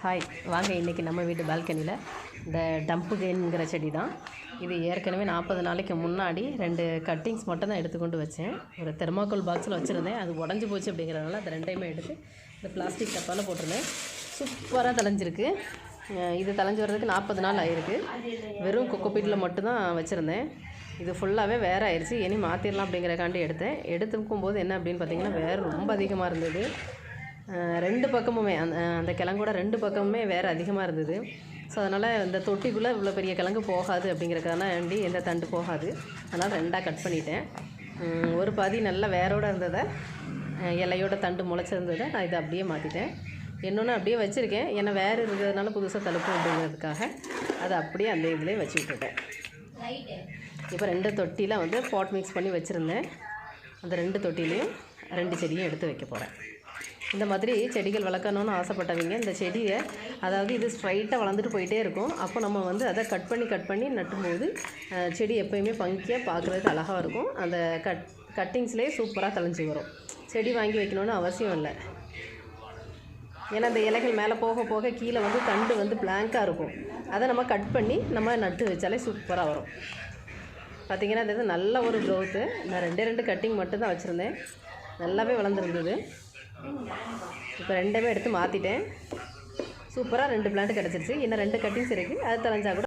Hi வாங்க இன்றைக்கி நம்ம வீட்டு பால்கனியில் இந்த டம்புகேன்கிற செடி தான் இது ஏற்கனவே நாற்பது நாளைக்கு முன்னாடி ரெண்டு கட்டிங்ஸ் மட்டும் தான் எடுத்துக்கொண்டு வச்சேன். ஒரு தெர்மாக்கோல் பாக்ஸில் வச்சுருந்தேன். அது உடஞ்சி போச்சு அப்படிங்கிறதுனால அதை ரெண்டையுமே எடுத்து இந்த பிளாஸ்டிக் டப்பாவில் போட்டிருந்தேன். சூப்பராக தலைஞ்சிருக்கு இது தலைஞ்சு வர்றதுக்கு நாற்பது நாள் ஆயிருக்கு. வெறும் கொக்கோபீட்டில் மட்டும்தான் வச்சுருந்தேன். இது ஃபுல்லாகவே வேறு ஆயிடுச்சு இனி மாற்றிடலாம் அப்படிங்கிறக்காண்டி எடுத்தேன். எடுத்துக்கும் போது என்ன அப்படின்னு பார்த்தீங்கன்னா வேறு ரொம்ப அதிகமாக இருந்தது. ரெண்டு பக்கமுமே. அந்த அந்த கிழங்கோட ரெண்டு பக்கமுமே வேறு அதிகமாக இருந்தது. ஸோ அதனால் இந்த தொட்டிக்குள்ளே இவ்வளோ பெரிய கிழங்கு போகாது அப்படிங்கிறதுக்கான வேண்டி எந்த தண்டு போகாது. அதனால் ரெண்டாக கட் பண்ணிட்டேன். ஒரு பாதி நல்லா வேரோட இருந்ததை இலையோட தண்டு முளைச்சிருந்ததை நான் இதை அப்படியே மாற்றிட்டேன் இன்னொன்று அப்படியே வச்சுருக்கேன். ஏன்னா வேறு இருக்கிறதுனால புதுசாக தழுப்பு அப்படிங்கிறதுக்காக அதை அப்படியே அந்த இதுலேயே வச்சு விட்டுட்டேன். இப்போ ரெண்டு தொட்டியில் வந்து பாட் மிக்ஸ் பண்ணி வச்சுருந்தேன். அந்த ரெண்டு தொட்டிலையும் ரெண்டு செடியும் எடுத்து வைக்க போகிறேன் இந்த மாதிரி செடிகள் வளர்க்கணும்னு ஆசைப்பட்டவங்க இந்த செடியை அதாவது இது ஸ்ட்ரைட்டாக வளர்ந்துட்டு போயிட்டே இருக்கும். அப்போ நம்ம வந்து அதை கட் பண்ணி கட் பண்ணி நட்டும்போது செடி எப்போயுமே பங்கியாக பார்க்குறதுக்கு அழகாக இருக்கும். அந்த கட் கட்டிங்ஸ்லேயே சூப்பராக தழைஞ்சி வரும். செடி வாங்கி வைக்கணும்னு அவசியம் இல்லை. ஏன்னா இந்த இலைகள் மேலே போக போக கீழே வந்து தண்டு வந்து பிளாங்காக இருக்கும். அதை நம்ம கட் பண்ணி நம்ம நட்டு வச்சாலே சூப்பராக வரும். பார்த்திங்கன்னா இது நல்ல ஒரு க்ரோத்து நான் ரெண்டே ரெண்டு கட்டிங் மட்டும்தான் வச்சுருந்தேன். நல்லாவே வளர்ந்துருந்தது. இப்போ ரெண்டுமே எடுத்து மாற்றிட்டேன் சூப்பராக ரெண்டு பிளான்ட் கிடச்சிருச்சு. இன்னும் ரெண்டு கட்டிங்ஸ் இருக்குது அது தலைஞ்சா கூட